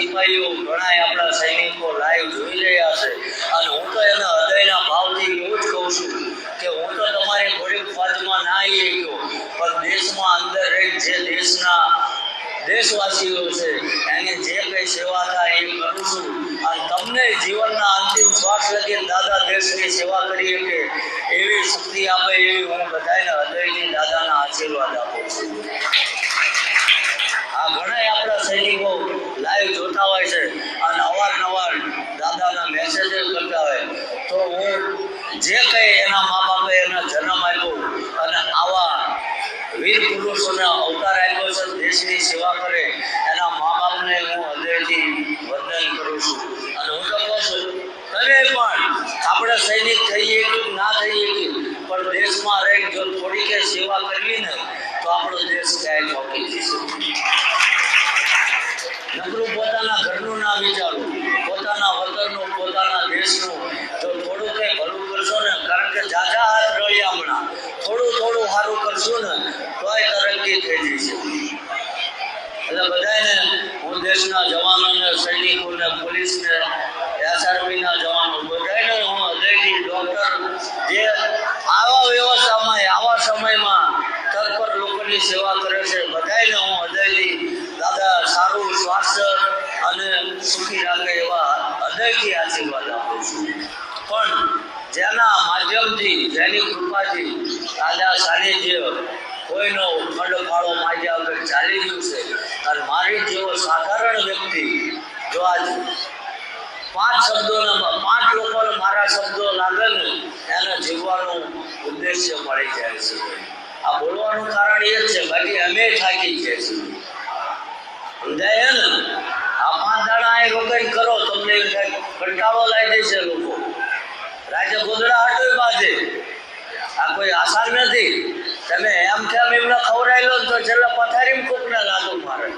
સિપાહીઓ ઘણા આપણા સૈનિકો લાઈવ જોઈ રહ્યા છે. અને હું તો એના હૃદયના ભાવથી એવું જ કહું છું કે હું તો તમારી ગરીબ ફરજમાં ના આવી ગયો, પણ દેશમાં અંદર રહી જે દેશના દેશવાસીઓ છે, એની જે કંઈ સેવા થાય એ કરું છું. અને તમને જીવનના અંતિમ શ્વાસ લગી દાદા દેશની સેવા કરી શકે એવી શક્તિ આપે એવી હું બધાને હૃદયની દાદાના આશીર્વાદ આપું છું. આ ઘણા આપણા સૈનિકો લાઈવ જોતા હોય છે અને અવારનવાર દાદાના મેસેજ કરતા હોય. તો હું જે કંઈ એના મા બાપે એના જન્મ આપ્યો અને આવા વીર પુરુષોને અવતાર આપ્યો છે, દેશની સેવા કરે, એના મા બાપને હું હૃદયથી વંદન કરું છું. અને હું તો કહું છું, તમે પણ આપણે સૈનિક થઈએ કે ના થઈએ કે પણ દેશમાં રહી જો થોડી કે સેવા કરવી ને તો આપણો દેશ ક્યાંય ચોકી જશે નકરું પોતાના ઘરનું ના વિચારો પોતાના વતનનું પોતાના દેશનું જો થોડું કંઈ ભલું કરશો ને કારણ કે જાજા હાથ રળ્યા હમણાં થોડું થોડું સારું કરશું ને તોય તરક્કી થઈ જશે એટલે બધાને હું દેશના જવાનોને સૈનિકોને, પોલીસને, એસઆરપીના જવાનો બધાને હું હૃદયથી ડૉક્ટર જે આવા વ્યવસ્થામાં, આવા સમયમાં તત્પર લોકોની સેવા કરે છે બધાને હું હૃદયથી, દાદા, સારું સ્વાસ્થ્ય અને સુખી રાખે એવા હૃદયથી આશીર્વાદ આપું છું. પણ જેના માધ્યમથી, જેની કૃપાથી રાજા સાનિધ્ય કોઈનો ખંડ ફાળો માગ્યા વગર ચાલી ગયું છે. અને મારી જેવો સાધારણ વ્યક્તિ જો આજ પાંચ શબ્દોના પાંચ લોકોને મારા શબ્દો લાગે ને, એને જીવવાનો ઉદ્દેશ્ય મળી જાય છે. આ બોલવાનું કારણ એ જ છે, બાકી અમે થાકી ગયા છીએ. સમજાય ને? આ પાંચ દાડા એ રોકાઈ કરો, તમને કંટાળો લાગી જશે લોકો. રાજ્ય ગોદડા હાટોય બાંધે. આ કોઈ આસાર નથી. તમે એમ કેમ એમને ખવડાવી લો ને તો છેલ્લા પથારીમાં કોકને લાતો મારે.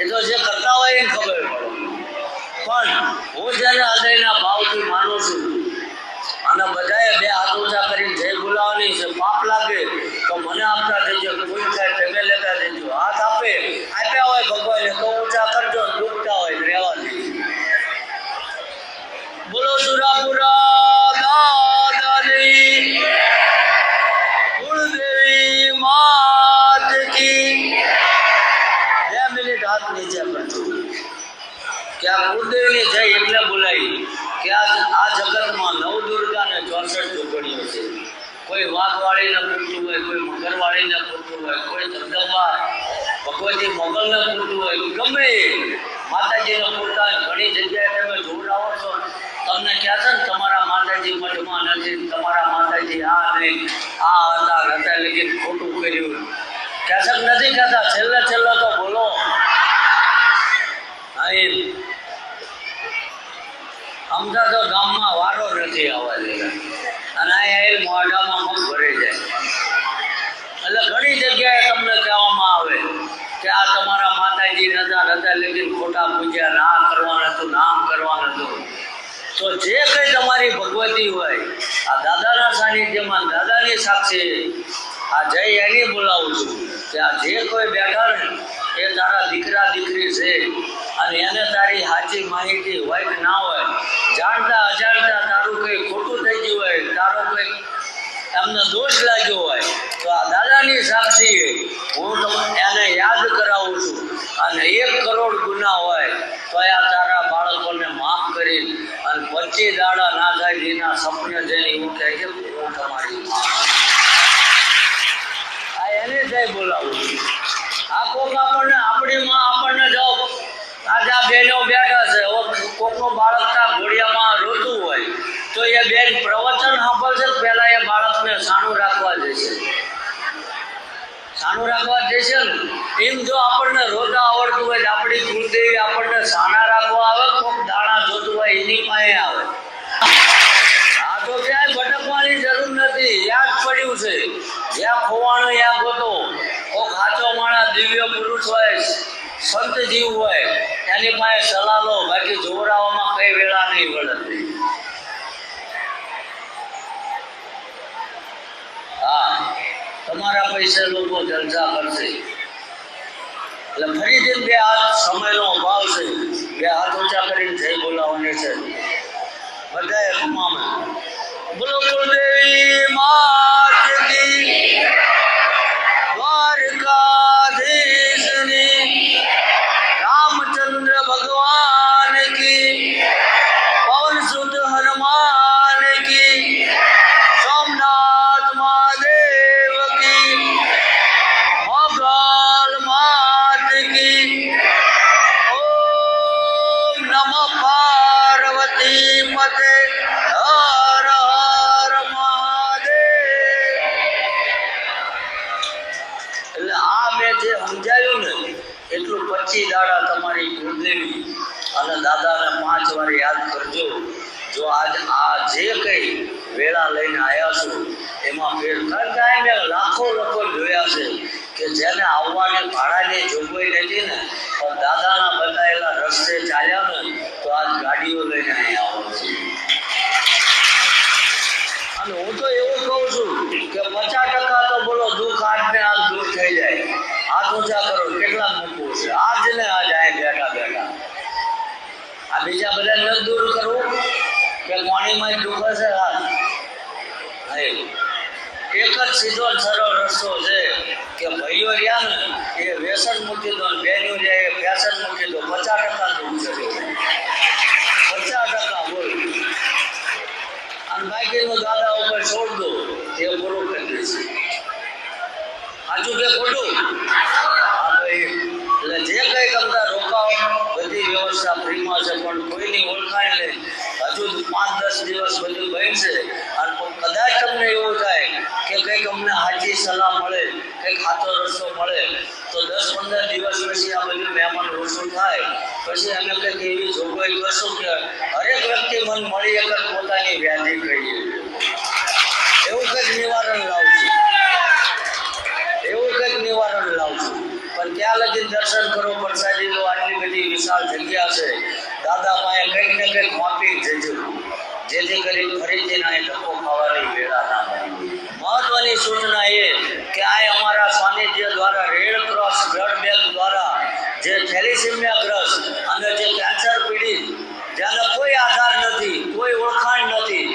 એ તો જે કરતા હોય એને ખબર પડે. પણ હું જેને હૃદયના ભાવથી માનું છું, અને બધાએ બે હાથ ઊંચા કરીને જય બોલાવવાની છે, પાપ લાગે તો મને આપતા દેજો, કોઈ થાય તમે લેતા દેજો. હાથ આપે, આપ્યા હોય ભગવાને તો ઊંચા કરજો ડૂબતા હોય રહેવા દેજો. બોલો સુરાપુરા. કે આ કુળદેવીની જય એટલે બોલાવી કે આ આ જગતમાં નવ દુર્ગા ને ચોસઠ જોગણીઓ છે. કોઈ વાઘવાળીને પૂરતું હોય, કોઈ મગરવાળીને પૂરતું હોય, કોઈ ધંધવા ભગવતી મોગલને પૂરતું હોય ગમે. માતાજીને પૂરતા ઘણી જગ્યાએ તમે જોડાવો છો. તમને કહે છે ને, તમારા માતાજી મઠમાં નથી, તમારા માતાજી આ નહીં, આ હતા હતા લેકિન ખોટું કર્યું. કહે છે નથી કહેતા છેલ્લે છેલ્લે તો બોલો. હા અમદા તો ગામમાં વારો નથી આવવા દેતા અને અહીંયા એ મોઢામાં મગ ભરી જાય. એટલે ઘણી જગ્યાએ તમને કહેવામાં આવે કે આ તમારા માતાજી નતા નતા લેકિન ખોટા પૂજ્યા ના કરવાનું હતું, નામ કરવાનું હતું. તો જે કંઈ તમારી ભગવતી હોય, આ દાદાના સાનિધ્યમાં, દાદાની સાક્ષી, આ જય એની બોલાવું છું કે આ જે કોઈ બેઠા ને એ તારા દીકરા, દીકરી છે. અને એને તારી સાચી માહિતી હોય કે ના હોય. જાણતા અજાણતા તારું કંઈ ખોટું થઈ ગયું હોય, તારો કંઈ એમને દોષ લાગ્યો હોય, તો આ દાદાની સાક્ષી હું તમને એને યાદ કરાવું છું. અને એક કરોડ ગુના હોય, તો આ તારા બાળકોને માફ કરી અને પચી દાડા ના થાય એના સપને જઈને એવું કહે છે, હું તમારી આ એને સાહેબ બોલાવું આ કોક આપણને, આપણી માં આપણને જો આજે આ બહેનો બેઠા છે. કોકનું બાળક ત્યાં ઘોડિયામાં રોતું હોય, તો એ બેન પ્રવચન સાંભળશે પહેલા એ બાળકને સાણું રાખવા જશે. સાણું રાખવા જશે ને, એમ જો આપણને રોતા આવડતું હોય આપણી કુળદેવી આપણને સાના રાખવા આવે, કોક દાણા જોતું હોય એની પાસે આવે. આ તો ક્યાંય ભટકવાની જરૂર નથી, યાદ પડ્યું છે. જ્યાં ખોવાણો યા ગોતો. કોક સાચો માણસ દિવ્ય પુરુષ હોય, સંત જીવ હોય એની પાસે સલાહ લો બાકી જોવરાવામાં કઈ વેળા નહીં વળે હા, તમારા પૈસે લોકો જલસા કરશે. એટલે ફરીથી બે હાથ સમયનો અભાવ છે. બે હાથ ઊંચા કરીને જય બોલાવવાની છે. બધાએ તમામે બોલો કુલદેવી માત સમજાયું ને, એટલું પચીસ દાડા તમારી કુળદેવી અને દાદાને પાંચ વાર યાદ કરજો. જો આજ આ જે કંઈ વેળા લઈને આવ્યા છો, એમાં ફેર કારણ કે લાખો લોકો જોયા છે કે જેને આવવાની ભાડાની જોગવાઈ નથી ને, પણ દાદાના બતાવેલા રસ્તે ચાલ્યા ને તો આજ ગાડીઓ લઈને અહીંયા આવો છે અને હું તો એવું કહું છું કે પચાસ ટકા તો બોલો દુઃખ આજને આજ દૂર થઈ જાય હાથ ઊંચા કરો કેટલા મૂકવું છે આજ ને આજ આ બેઠા બેઠા આ બીજા બધા ન દૂર કરવું કે પાણીમાં જ છે, હા. એક જ સીધો સરળ રસ્તો છે કે ભાઈઓ રહ્યા ને, એ વ્યસન મૂકી દો ને બહેનો રહ્યા, એ ફેશન મૂકી દો, પચાસ ટકા દૂર કર્યો પચાસ ટકા બોલ. અને બાકીનું દાદા ઉપર છોડ દો, એ પૂરું કરી દેશે હાજુ કે ખોટું? હા ભાઈ એટલે જે કંઈ તમને રોકાવો બધી વ્યવસ્થા ફ્રીમાં છે, પણ કોઈની ઓળખાણ નહીં. હજુ પાંચ દસ દિવસ બધું બનશે અને કદાચ તમને એવું થાય કે કંઈક અમને સાચી સલાહ મળે, કંઈક ખાતો રસ્તો મળે, તો દસ પંદર દિવસ પછી આ બધું મહેમાન ઓછું થાય. પછી અમે કંઈક એવી જોગવાઈ કરશું કે હરેક વ્યક્તિ મન મળી એક પોતાની વ્યાધિ કહીએ એવું કંઈક નિવારણ લાવશું એવું કંઈક નિવારણ લાવશું પણ ત્યાં લગી દર્શન કરો પ્રસાદી લો આટલી બધી વિશાળ જગ્યા છે દાદા પાસે કંઈક ને કંઈક માપી જજો જેથી કરી ફરીથી ના ધક્કો ખાવાની વેળા ના. મહત્વની સૂચના એ કે આ અમારા સ્વામીજી દ્વારા રેડ ક્રોસ બ્લડ બેંક દ્વારા જે થેલિસિમિયા ગ્રસ્ત અને જે કેન્સર પીડિત, જેને કોઈ આધાર નથી, કોઈ ઓળખાણ નથી,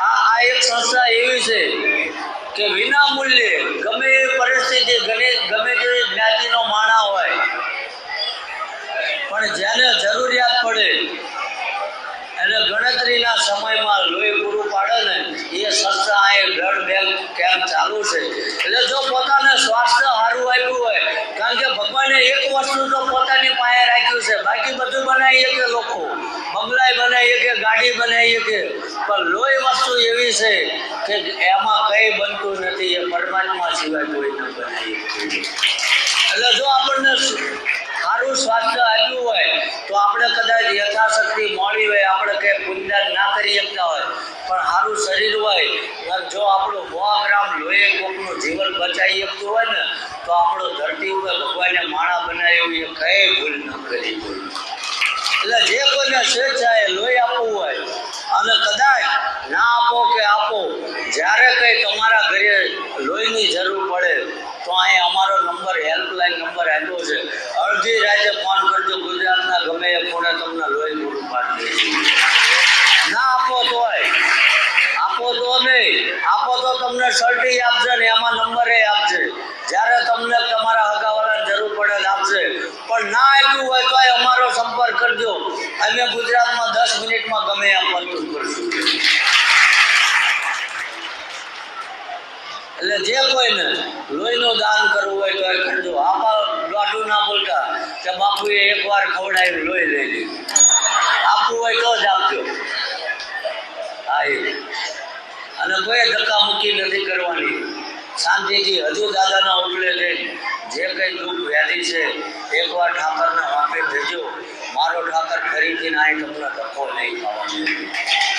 આ આ એક સંસ્થા એવી છે કે વિના મૂલ્યે ગમે એ પરિસ્થિતિ, ગમે ગમે તે જ્ઞાતિનો પણ જેને જરૂરિયાત પડે એને ગણતરીના સમયમાં લોહી પૂરું પાડે ને, એ સંસ્થા અહીં બ્લડ બેંક કેમ્પ ચાલુ છે. એટલે જો પોતાને સ્વાસ્થ્ય સારું આપ્યું હોય, કારણ કે ભગવાને એક વસ્તુ તો પોતાની પાસે રાખ્યું છે, બાકી બધું બનાવીએ કે લોકો? બંગલાય બનાવીએ કે ગાડી બનાવીએ કે? પણ લોહી વસ્તુ એવી છે કે એમાં કંઈ બનતું નથી, એ પરમાત્મા સિવાય કોઈ ન બનાવી શકે. એટલે જો આપણને સારું સ્વાસ્થ્ય આવ્યું હોય તો આપણે કદાચ યથાશક્તિ મળી હોય, આપણે કંઈ પુણ્યદાન ના કરી શકતા હોય. પણ સારું શરીર હોય જો આપણું સો ગ્રામ લોહી કોકનું જીવન બચાવી શકતું હોય ને, તો આપણો ધરતી ઉપર ભગવાને માણા બનાવી એ કઈ ભૂલ ન કરી એટલે જે કોઈને સ્વેચ્છાએ લોહી આપવું હોય, અને કદાચ ના આપો કે આપો, જ્યારે કંઈ તમારા ઘરે લોહીની જરૂર પડે, તો અહીં અમારો નંબર હેલ્પલાઇન નંબર આપ્યો છે અડધી રાતે ફોન કરજો ગુજરાતના ગમે એ ખૂણે તમને લોહી પૂરું પાડી દઈશું ના આપો તોય આપો તો નહીં આપો તો તમને સર્ટી આપશે ને એમાં નંબરે આપશે જ્યારે તમને તમારા હગાવાલાને જરૂર પડે તો આપશે પણ ના આપ્યું હોય તોય અમારો સંપર્ક કરજો અમે ગુજરાતમાં દસ મિનિટમાં ગમે એમ મદદ કરશું. એટલે જે કોઈને લોહીનું દાન કરવું હોય તો કરજો. આપા દોઢું ના બોલતા કે બાપુએ એકવાર ખવડાવી લોહી લઈ લીધું. આપવું હોય તો જ આપજો. હા, એ. અને કોઈ ધક્કા મૂકી નથી કરવાની. શાંતિથી હજુ દાદાના ઉપલે લઈ જે કંઈ દુઃખ, વ્યાધિ છે એકવાર ઠાકરને વાપે ભેજો. મારો ઠાકર ખરીદીને આ તમને ધક્કો નહીં ખાવાનો